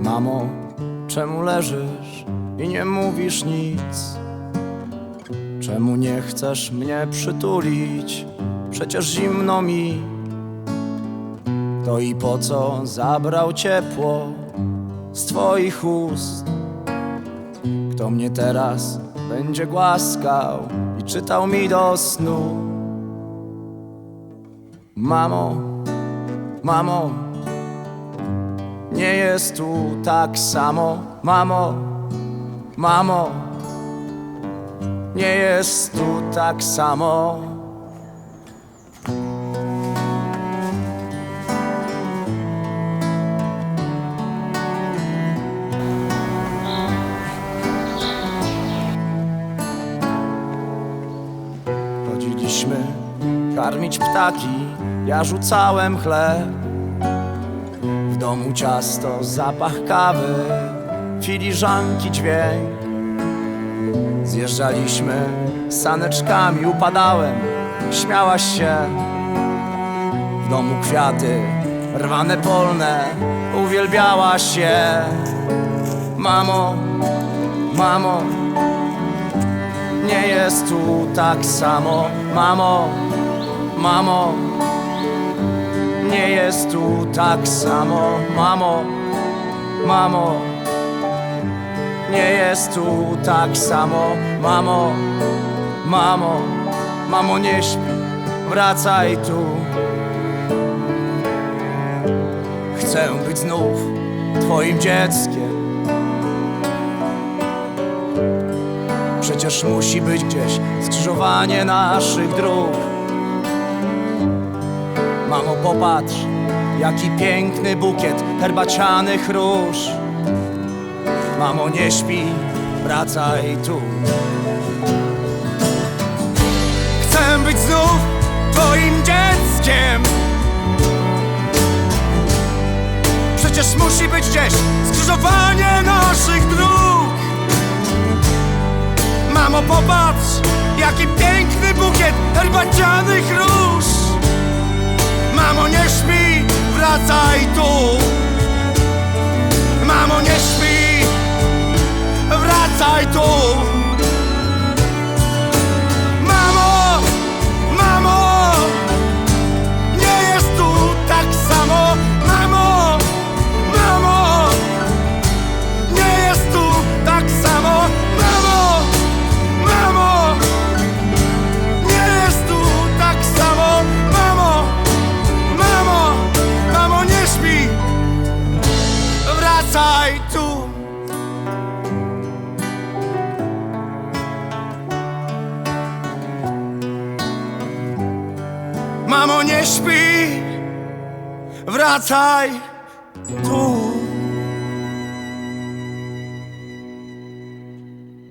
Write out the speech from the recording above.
Mamo, czemu leżysz i nie mówisz nic? Czemu nie chcesz mnie przytulić? Przecież zimno mi. To i po co zabrał ciepło z twoich ust? Kto mnie teraz będzie głaskał i czytał mi do snu? Mamo, mamo, nie jest tu tak samo, mamo, mamo, nie jest tu tak samo. Chodziliśmy karmić ptaki, ja rzucałem chleb. W domu ciasto, zapach kawy, filiżanki dźwięk. Zjeżdżaliśmy saneczkami, upadałem, śmiałaś się. W domu kwiaty, rwane polne, uwielbiałaś je. Mamo, mamo, nie jest tu tak samo, mamo, mamo. Jest tu tak samo, mamo, mamo. Nie jest tu tak samo, mamo, mamo, mamo nie śpi, wracaj tu. Chcę być znów twoim dzieckiem. Przecież musi być gdzieś skrzyżowanie naszych dróg. Mamo, popatrz, jaki piękny bukiet herbacianych róż. Mamo, nie śpi, wracaj tu. Chcę być znów twoim dzieckiem. Przecież musi być gdzieś skrzyżowanie naszych dróg. Mamo, popatrz, jaki piękny bukiet herbacianych róż. Mamo, nie wracaj tu. Mamo, nie śpi, wracaj tu. Wracaj tu. Mamo, nie śpi, wracaj tu.